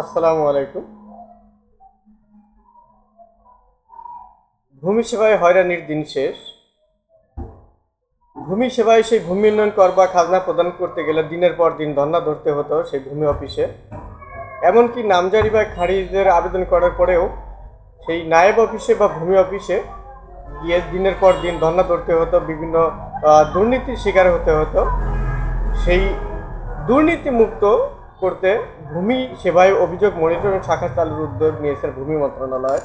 আসসালামু আলাইকুম। ভূমি সেবায় হয়রানির দিন শেষ। ভূমি সেবায় সেই ভূমি উন্নয়ন কর বা খাজনা প্রদান করতে গেলে দিনের পর দিন ধর্ণা ধরতে হতো সেই ভূমি অফিসে। এমনকি নামজারি বা খারিজের আবেদন করার পরেও সেই নায়েব অফিসে বা ভূমি অফিসে গিয়ে দিনের পর দিন ধর্ণা ধরতে হতো, বিভিন্ন দুর্নীতির শিকার হতে হতো। সেই দুর্নীতি মুক্ত করতে ভূমি সেবায় অভিযোগ মনিটরিং শাখা চালুর উদ্যোগ নিয়েছেন ভূমি মন্ত্রণালয়।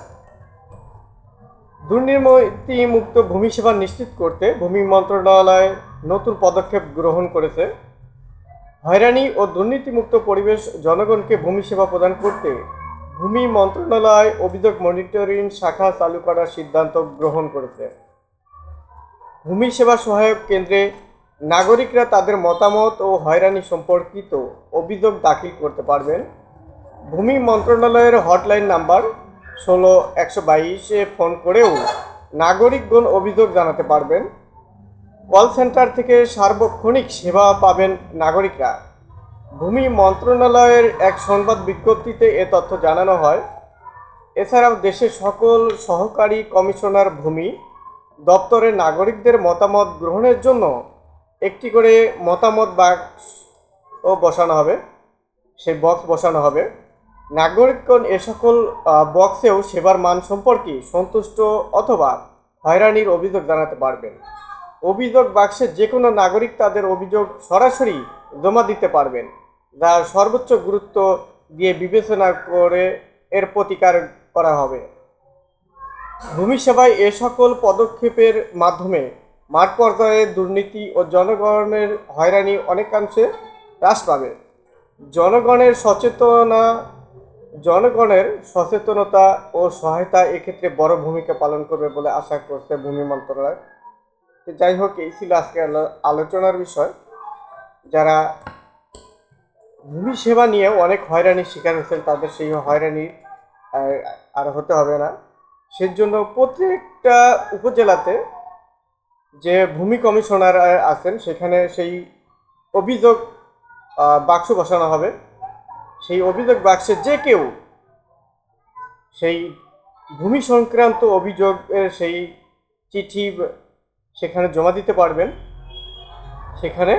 দুর্নীতি মুক্ত ভূমি সেবা নিশ্চিত করতে ভূমি মন্ত্রণালয় নতুন পদক্ষেপ গ্রহণ করেছে। হয়রানি ও দুর্নীতিমুক্ত পরিবেশ জনগণকে ভূমি সেবা প্রদান করতে ভূমি মন্ত্রণালয় অভিযোগ মনিটরিং শাখা চালু করার সিদ্ধান্ত গ্রহণ করেছে। ভূমি সেবা সহায়ক কেন্দ্রে নাগরিকরা তাদের মতামত ও হয়রানি সম্পর্কিত অভিযোগ দাখিল করতে পারবেন। ভূমি মন্ত্রণালয়ের হটলাইন নাম্বার ষোলো, একশো বাইশে ফোন করেও নাগরিকগণ অভিযোগ জানাতে পারবেন। কল সেন্টার থেকে সার্বক্ষণিক সেবা পাবেন নাগরিকরা। ভূমি মন্ত্রণালয়ের এক সংবাদ বিজ্ঞপ্তিতে এ তথ্য জানানো হয়। এছাড়াও দেশের সকল সহকারী কমিশনার ভূমি দপ্তরে নাগরিকদের মতামত গ্রহণের জন্য একটি করে মতামত বাক্স ও বসানো হবে, সেই বক্স বসানো হবে। নাগরিকগণ এ সকল বক্সেও সেবার মান সম্পর্কে সন্তুষ্ট অথবা হয়রানির অভিযোগ জানাতে পারবেন। অভিযোগ বাক্সে যে কোনো নাগরিক তাদের অভিযোগ সরাসরি জমা দিতে পারবেন, যা সর্বোচ্চ গুরুত্ব দিয়ে বিবেচনা করে এর প্রতিকার করা হবে। ভূমি সেবায় এ সকল পদক্ষেপের মাধ্যমে মাঠ পর্যায়ে দুর্নীতি ও জনগণের হয়রানি অনেকাংশে হ্রাস পাবে। জনগণের সচেতনা, জনগণের সচেতনতা ও সহায়তা এক্ষেত্রে বড় ভূমিকা পালন করবে বলে আশা করছে ভূমি মন্ত্রণালয়। যাই হোক, এই ছিল আজকে আলো- আলোচনার বিষয়। যারা ভূমি সেবা নিয়ে অনেক হয়রানির শিকার হয়েছেন, তাদের সেই হয়রানি আর হতে হবে না। সেজন্য প্রত্যেকটা উপজেলাতে যে ভূমি কমিশনার আছেন, সেখানে সেই অভিযোগ বাক্স বসানো হবে। সেই অভিযোগ বাক্সে যে কেউ সেই ভূমি সংক্রান্ত অভিযোগের সেই চিঠি সেখানে জমা দিতে পারবেন। সেখানে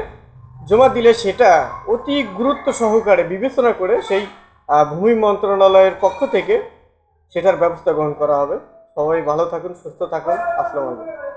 জমা দিলে সেটা অতি গুরুত্ব সহকারে বিবেচনা করে সেই ভূমি মন্ত্রণালয়ের পক্ষ থেকে সেটার ব্যবস্থা গ্রহণ করা হবে। সবাই ভালো থাকুন, সুস্থ থাকুন। আসসালামু আলাইকুম।